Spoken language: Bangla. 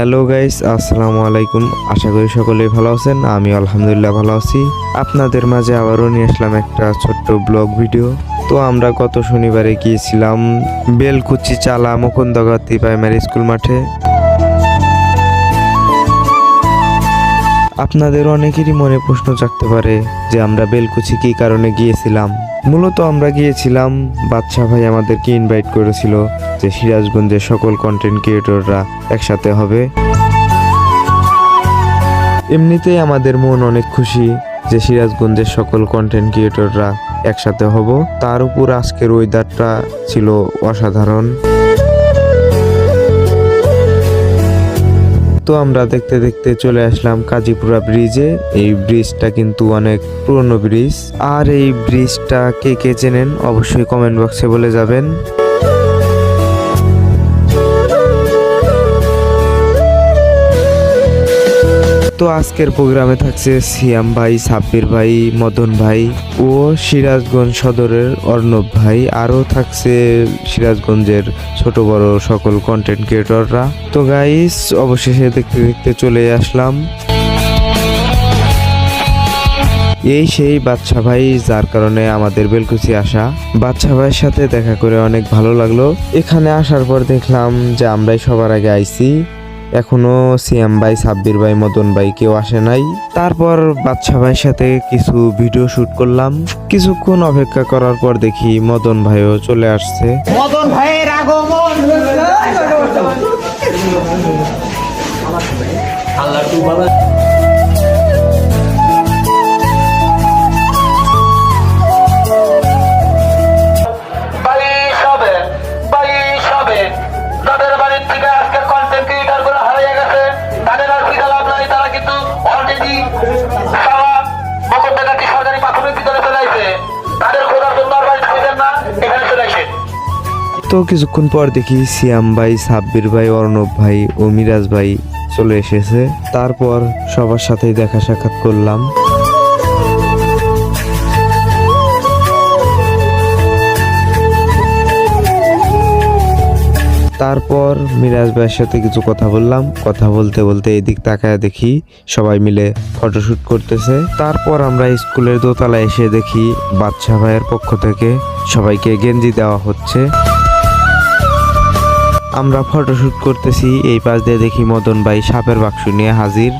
গাইস, আসসালামু আলাইকুম। আশা করি সকলেই ভালো আছেন আমি আলহামদুলিল্লাহ ভালো আছি। আপনাদের মাঝে আবারও নিয়ে আসলাম একটা ছোট্ট ব্লগ ভিডিও। তো আমরা গত শনিবারে গিয়েছিলাম বেলকুচি চালা মুকুন্দগাতি প্রাইমারি স্কুল মাঠে। আপনাদের অনেকেরই মনে প্রশ্ন জাগতে পারে যে আমরা বেলকুচি কি কারণে গিয়েছিলাম। মূলত আমরা গিয়েছিলাম বাদশা ভাই আমাদেরকে ইনভাইট করেছিল যে সিরাজগঞ্জের সকল কন্টেন্ট ক্রিয়েটররা একসাথে হবে। এমনিতেই আমাদের মন অনেক খুশি যে সিরাজগঞ্জের সকল কন্টেন্ট ক্রিয়েটররা একসাথে হব। তার উপর আজকের ওয়েদারটা ছিল অসাধারণ। তো আমরা দেখতে দেখতে চলে আসলাম কাজীপুরা ব্রিজে। এই ব্রিজটা কিন্তু অনেক পুরনো ব্রিজ। আর এই ব্রিজটা কে কে চেনেন অবশ্যই কমেন্ট বক্সে বলে যাবেন। তো আজকের প্রোগ্রামে থাকছে সিয়াম ভাই, সাব্বির ভাই, মদন ভাই ও সিরাজগঞ্জ সদরের অর্ণব ভাই। আরও থাকছে সিরাজগঞ্জের ছোট বড় সকল কন্টেন্ট ক্রিয়েটররা তো গাইস অবশেষে দেখতে দেখতে চলে আসলাম। এই সেই বাচ্চা ভাই, যার কারণে আমাদের বেলকুচি আসা। বাচ্চা ভাইয়ের সাথে দেখা করে অনেক ভালো লাগল। এখানে আসার পর দেখলাম যে আমরাই সবার আগে আইছি। এখনও সিয়াম ভাই সাব্বির ভাই মদন ভাই কেউ আসে নাই। তারপর বাদশা ভাইয়ের সাথে কিছু ভিডিও শুট করলাম। কিছুক্ষণ অপেক্ষা করার পর দেখি মদন ভাইও চলে আসছে। মদন ভাইয়ের আগমন! বাইশ তো কিছুক্ষণ পর দেখি সিয়াম ভাই, সাব্বির ভাই, অর্ণব ভাই ও মিরাজ ভাই চলে এসেছে। তারপর সবার সাথেই দেখা সাক্ষাৎ করলাম। তারপর মিরাজ ভাইয়ের সাথে কিছু কথা বললাম। কথা বলতে বলতে এদিক তাকায় দেখি সবাই মিলে ফটোশুট করতেছে। তারপর আমরা স্কুলের দোতলায় এসে দেখি বাদশাহ ভাইয়ের পক্ষ থেকে সবাইকে গেঞ্জি দেওয়া হচ্ছে। আমরা ফটোশুট করতেছি, এই পাশ দিয়ে দেখি মদন ভাই সাপের বাক্স নিয়ে হাজির।